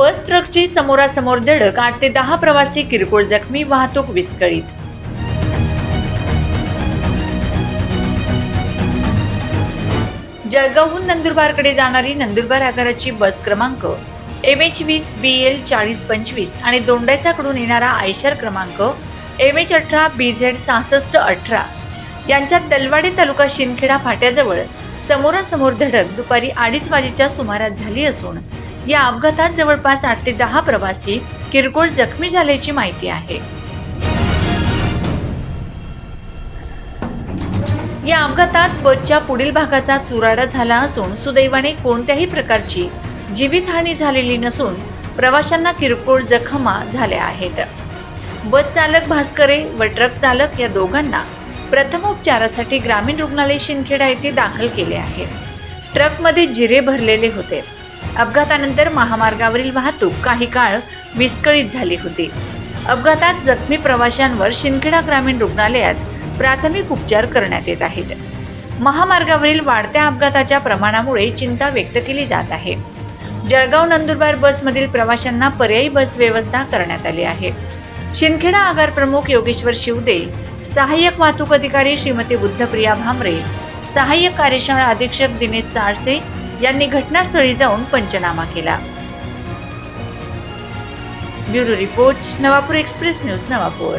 बस ट्रकची समोरासमोर धडक आठ ते दहा प्रवासी किरकोळ जखमी वाहतूक विस्कळीत. जळगावहून नंदुरबारकडे जाणारी नंदुरबार आगाराची बस क्रमांक एम एच वीस बी एल चाळीस पंचवीस आणि दोंडाच्याकडून येणारा आयशर क्रमांक एम एच अठरा बी झेड सहासष्ट अठरा. यांच्यात दलवाडी तालुका शिंदखेडा फाट्याजवळ समोरासमोर धडक दुपारी अडीच वाजेच्या सुमारास झाली असून या अपघातात जवळपास आठ ते दहा प्रवासी किरकोळ जखमी झाल्याची माहिती आहे. या अपघातात बसच्या पुढील भागाचा चुराडा झाला असून सुदैवाने कोणत्याही प्रकारची जीवितहानी झालेली नसून प्रवाशांना किरकोळ जखमा झाल्या आहेत. बस चालक भास्करे व ट्रक चालक या दोघांना प्रथमोपचारासाठी ग्रामीण रुग्णालय शिंदखेडा येथे दाखल केले आहे. ट्रकमध्ये जिरे भरलेले होते. अपघातानंतर महामार्गावरील वाहतूक काही काळ विस्कळीत झाली होती. अपघातात जखमी प्रवाशांवर शिंदखेडा ग्रामीण रुग्णालयात प्राथमिक उपचार करण्यात येत आहेत. महामार्गावरील वाढत्या अपघाताच्या प्रमाणामुळे चिंता व्यक्त केली जात आहे. जळगाव नंदुरबार बसमधील प्रवाशांना पर्यायी बस व्यवस्था करण्यात आली आहे. शिंदखेडा आगार प्रमुख योगेश्वर शिवदे सहाय्यक वाहतूक अधिकारी श्रीमती बुद्धप्रिया भामरे सहाय्यक कार्यशाळा अधीक्षक दिनेश चारसे यांनी घटनास्थळी जाऊन पंचनामा केला. Bureau report Navapur express news Navapur.